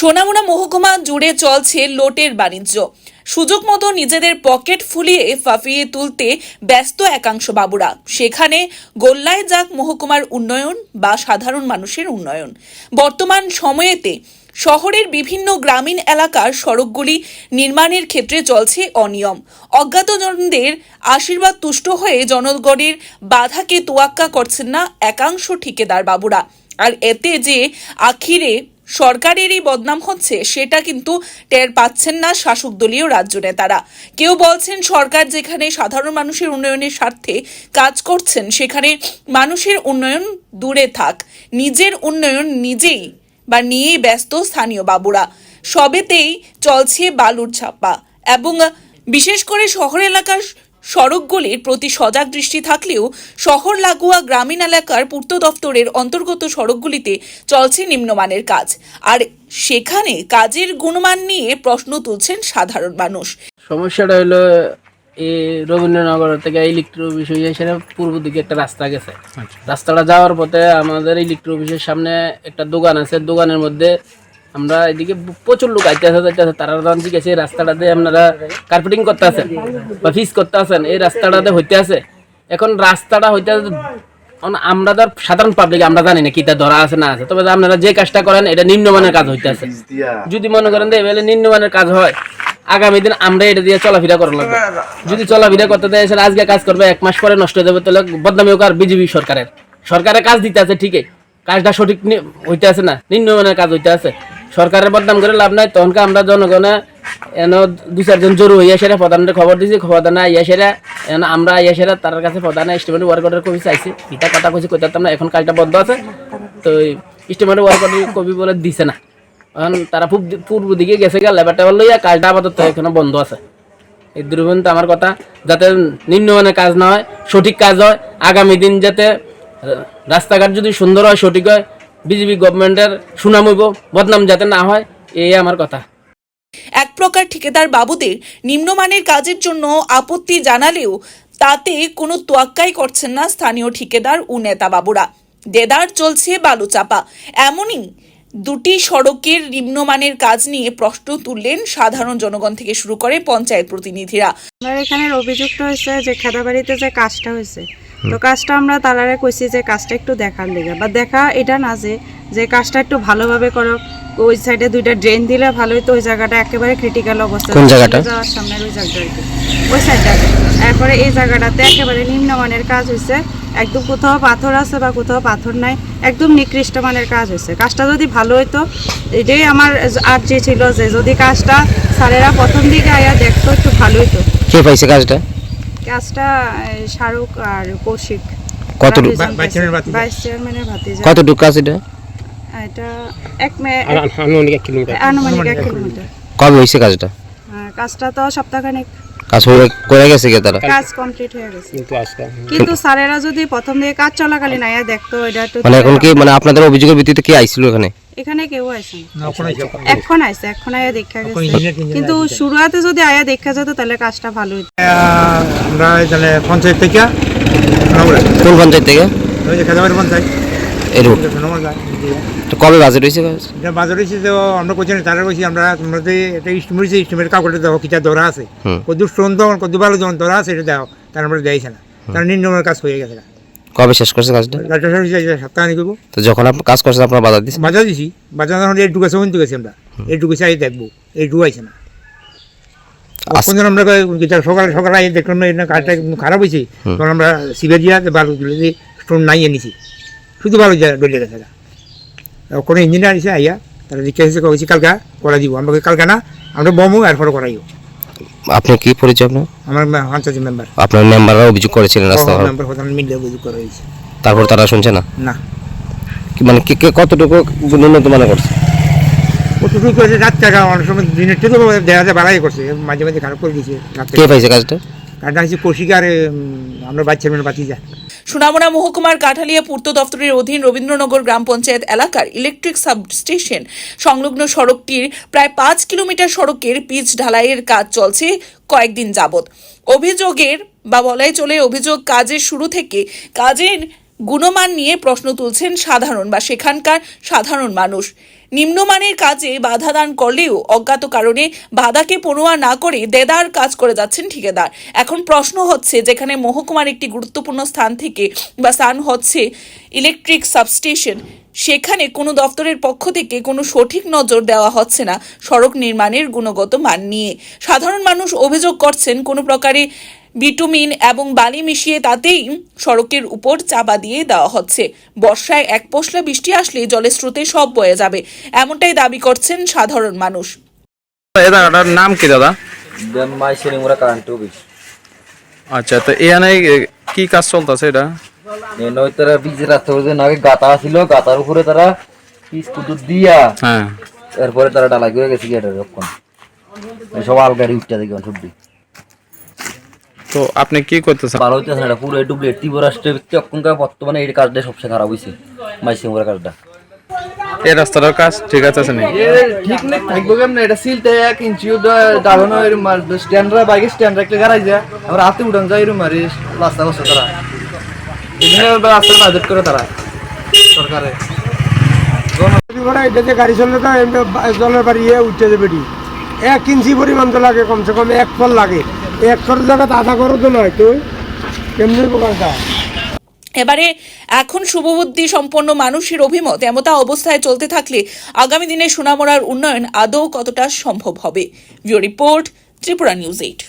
সোনামুনা মহকুমা জুড়ে চলছে লোটের বাণিজ্য। সুযোগ মতো নিজেদের পকেট ফুলিয়ে ফাফিয়ে তুলতে ব্যস্ত একাংশ বাবুরা। সেখানে গোল্লায় যাক মহকুমার উন্নয়ন বা সাধারণ মানুষের উন্নয়ন। বর্তমান সময়েতে শহরের বিভিন্ন গ্রামীণ এলাকার সড়কগুলি নির্মাণের ক্ষেত্রে চলছে অনিয়ম। অজ্ঞাতজনদের আশীর্বাদ তুষ্ট হয়ে জনগণের বাধাকে তোয়াক্কা করছেন না একাংশ ঠিকাদার বাবুরা। আর এতে যে আখিরে সরকারেরই বদনাম হচ্ছে, সেটা কিন্তু টের পাচ্ছেন না শাসক দলীয় রাজ্য নেতারা। কেউ বলছেন সরকার যেখানে সাধারণ মানুষের উন্নয়নের স্বার্থে কাজ করছেন, সেখানে মানুষের উন্নয়ন দূরে থাক। নিজের উন্নয়ন নিজেই বা নিয়েই ব্যস্ত স্থানীয় বাবুরা। সবেতেই চলছে বালুর ছাপা এবং বিশেষ করে শহর এলাকার সড়কগুলির প্রতি সজাগ দৃষ্টি থাকলেও শহর লাগোয়া গ্রামীণ এলাকার পূর্ত দপ্তরের অন্তর্গত সড়কগুলিতে চলছে নিম্নমানের কাজ। আর সেখানে কাজের গুণমান নিয়ে প্রশ্ন তুলছেন সাধারণ মানুষ। সমস্যাটা হলো এই রবীন্দ্রনগর থেকে ইলেকট্রিক অফিস হয়ে সেটা পূর্ব দিকে একটা রাস্তা গেছে। রাস্তাটা যাওয়ার পথে আমাদের ইলেকট্রিক অফিসের সামনে একটা দোকান আছে দোকানের মধ্যে আমরা এদিকে প্রচুর লোক আইতে আছে যাইতে আছে। তারা যখন জিজ্ঞেস এই রাস্তাটাতে আপনারা কার্পেটিং করতে আছেন বা ফিস করতে আছেন এই রাস্তাটাতে হইতে আছে। এখন রাস্তাটা হইতে আছে আমরা ধর সাধারণ পাবলিক আমরা জানি না কিটা ধরা আছে না আছে। তবে আপনারা যে কাজটা করেন এটা নিম্নমানের কাজ হইতে আছে। যদি মনে করেন যে নিম্নমানের কাজ হয় আগামী দিন আমরা এটা দিয়ে চলাফেরা করা লাগবে। যদি চলাফেরা করতে দেয় আজকে কাজ করবে এক মাস পরে নষ্ট হয়ে যাবে তাহলে বদনামি হোক আর বিজেপি সরকারের। সরকারের কাজ দিতে আছে ঠিকই কাজটা সঠিক হইতে আছে না নিম্নমানের কাজ হইতে আছে। সরকারের বদনাম করে লাভ নাই তখনকে আমরা জনগণে এন দু চারজন জরু হইয়া সেরা প্রধানের খবর দিয়েছি প্রধানে আইয়া সেরা এন আমরা আইয়া সেরা তার কাছে প্রধানে এস্টিমেট ওয়ার্ক অর্ডার কবি চাইছি। এটা কথা কইছি, কইতে পারতাম না, এখন কাজটা বন্ধ আছে। তো এস্টিমেট ওয়ার্ক অর্ডার কবি বলে দিছে না। এখন তারা দি- পূর্ব দিকে গেছে গা লেবার টেবার লইয়া কাজটা আপাতত এখানে বন্ধ আছে। এই দুর্বন্ত আমার কথা, যাতে নিম্নমানের কাজ না হয়, সঠিক কাজ হয়, আগামী দিন যাতে রাস্তাঘাট যদি সুন্দর হয়, সঠিক হয় বিজেপি গভর্নমেন্টের সুনাম হইব বদনাম যাতে না হয় এই আমার কথা। এক প্রকার ঠিকাদার বাবুদের নিম্নমানের কাজের জন্য আপত্তি জানালেও তাতে কোনো তোয়াক্কাই করছেন না স্থানীয় ঠিকাদার ও নেতা বাবুরা। দেদার চলছে বালুচাপা। এমনই দুটি সড়কের নিম্নমানের কাজ নিয়ে প্রশ্ন তুললেন সাধারণ জনগণ থেকে শুরু করে পঞ্চায়েত প্রতিনিধিরা। আমার এখানে অভিযুক্ত হয়েছে যে খেদাবাড়িতে যে কাজটা হয়েছে তো কাজটা আমরা তালারে কইছি যে কাজটা একটু দেখার লেগে। বা দেখা এটা না যে যে কাজটা একটু ভালোভাবে করো ওই সাইডে দুইটা ড্রেন দিলে ভালো হতো ওই জায়গাটা একেবারে ক্রিটিক্যাল অবস্থা কোন জায়গাটা? যাওয়ার সামনের ওই জায়গাটা ওই সাইডটাতে এরপরে এই জায়গাটাতে একেবারে নিম্নমানের কাজ হয়েছে একদম কোথাও পাথর আছে বা কোথাও পাথর নাই একদম নিকৃষ্ট মানের কাজ হয়েছে কাজটা যদি ভালো হইতো এটাই আমার আর যে ছিল যে যদি কাজটা স্যারেরা প্রথম দিকে আয়া দেখতো একটু ভালো হতো কে পাইছে কাজটা? কাজটা এই, শাহরুখ আর কৌশিক। কত কতটুকু কাজ এটা? এটা এক মে আনুমানিক এক কিলোমিটার। কবে হয়েছে কাজটা? হ্যাঁ, কাজটা তো সপ্তাহখানেক। কাজ হয়ে করে গেছে কে তারা? কাজ কমপ্লিট হয়ে গেছে। কিন্তু আজকে কিন্তু স্যারেরা যদি প্রথম দিকে কাজ চলাকালীন আয়া দেখতো এটা একটু মানে এখন কি মানে আপনাদের অভিযোগের ভিত্তিতে কি আইছিল এখানে? এখানে কেউ আসে এখন আইছে। এখন আয়া দেখা গেছে। কিন্তু শুরুয়াতে যদি আয়া দেখা যেত তাহলে কাজটা ভালো হতো আমরা তাহলে পঞ্চায়েত থেকে কোন পঞ্চায়েত থেকে? ওই যে খেদাবাড়ি পঞ্চায়েত। এই তো কবে বাজেট হয়েছে? এটা বাজার হয়েছে তো আমরা তারা কইছি আমরা তোমরা যে এটা ইস্টিমেট যে ইস্টিমেট কাগজটা দাও কিটা ধরা আছে। ভালো যখন ধরা আছে এটা দাও। তার আমরা দেয়ছে না। তার কাজ হয়ে গেছে কবে শেষ করছে কাজটা? শেষ করব তো যখন আপনি কাজ করছেন আপনার দিচ্ছে বাজার দিছি। বাজার যখন এইটুকু আছে ওইটুকু আছে আমরা। এইটুকু চাই দেখব। এইটুকু না। আস- আমরা সকালে সকালে দেখলাম না কাজটা খারাপ হয়েছে। তখন আমরা দিয়া বালু তুলে দিয়ে স্টোন নাই এনেছি শুধু বালু ডলে গেছে কোনো ইঞ্জিনিয়ার এসে আইয়া তারা জিজ্ঞাসা এসে কয়েছি কালকা করা দিব। আমরা কালকা না আমরা বমু এরপরে করাইও আপনি কি পরিচয় আপনার? আমার পঞ্চায়েত মেম্বার আপনার মেম্বাররা অভিযোগ করেছিলেন রাস্তা মেম্বার প্রধান মিলে অভিযোগ করা হয়েছে তারপর তারা শুনছে না? না। মানে কে কে কতটুকু ন্যূনত মানে করছে? কতটুকু করেছে রাত টাকা অনেক সময় দিনের থেকে দেখা যায় বাড়াই করছে মাঝে মাঝে খারাপ করে দিয়েছে কে পাইছে কাজটা? কারণ হচ্ছে কৌশিক আমরা বাচ্চা মেয়ে বাতি যায়। সুনামুনা মহকুমার কাঠালিয়া পূর্ত দপ্তরের অধীন রবীন্দ্রনগর গ্রাম পঞ্চায়েত এলাকার ইলেকট্রিক সাবস্টেশন সংলগ্ন সড়কটির প্রায় পাঁচ কিলোমিটার সড়কের পিচ ঢালাইয়ের কাজ চলছে কয়েকদিন যাবৎ। অভিযোগের বা বলাই চলে অভিযোগ কাজের শুরু থেকে কাজের গুণমান নিয়ে প্রশ্ন তুলছেন সাধারণ বা সেখানকার সাধারণ মানুষ। নিম্নমানের কাজে বাধা দান করলেও অজ্ঞাত কারণে বাধাকে পড়ুয়া না করে দেদার কাজ করে যাচ্ছেন ঠিকাদার। এখন প্রশ্ন হচ্ছে, যেখানে মহকুমার একটি গুরুত্বপূর্ণ স্থান থেকে বা স্থান হচ্ছে ইলেকট্রিক সাবস্টেশন, সেখানে কোনো দপ্তরের পক্ষ থেকে কোনো সঠিক নজর দেওয়া হচ্ছে না সড়ক নির্মাণের গুণগত মান নিয়ে। সাধারণ মানুষ অভিযোগ করছেন, কোনো প্রকারে বিটুমিন এবং বালি মিশিয়ে তাতেই সড়কের উপর চাপা দিয়ে দেওয়া হচ্ছে। বর্ষায় এক পশলা বৃষ্টি আসলে জলের স্রোতে সব বয়ে যাবে। এমনটাই দাবি করছেন সাধারণ মানুষ। এই নাম কি দাদা? মাই কারেন্ট অফিস আচ্ছা তো এখানে কি কাজ চলতেছে এটা? নয় তারা বীজের রাস্তা করে আগে গাতা ছিল গাতার উপরে তারা পিস কুতুর দিয়া হ্যাঁ। এরপরে তারা করে গেছে সব আলগাড়ি উঠতে দেখি সবজি তো আপনি কি করতেছেন? ভালো হইতেছে না এটা পুরো ডুপ্লিকেট ত্রিপুরা রাষ্ট্রের বর্তমানে এই কাজটা সবচেয়ে খারাপ হয়েছে মাই শ্রেণীমুরা কাজটা। এই রাস্তাটার কাজ ঠিক আছে আছে ঠিক নেই থাকব কেমন? এটা সিলতে এক ইঞ্চিও দাঁড়ানো এরম স্ট্যান্ডরা বাইকে স্ট্যান্ড রাখলে গাড়াই যায় আবার হাতে উঠান যায় এরম আর রাস্তা করছে তারা। এখানে রাস্তা বাজেট করে তারা সরকারে। এটাতে গাড়ি চললে তো জলের বাড়ি ইয়ে উঠতে যাবে এক ইঞ্চি পরিমাণ তো লাগে কমসে কম এক ফল লাগে। এক ফলের জায়গাতে আধা করো তো নয় তুই কেমনি প্রকারটা এবারে এখন শুভবুদ্ধি সম্পন্ন মানুষের অভিমত এমতা অবস্থায় চলতে থাকলে আগামী দিনে সুনামরার উন্নয়ন আদৌ কতটা সম্ভব হবে? Report Tripura news eight.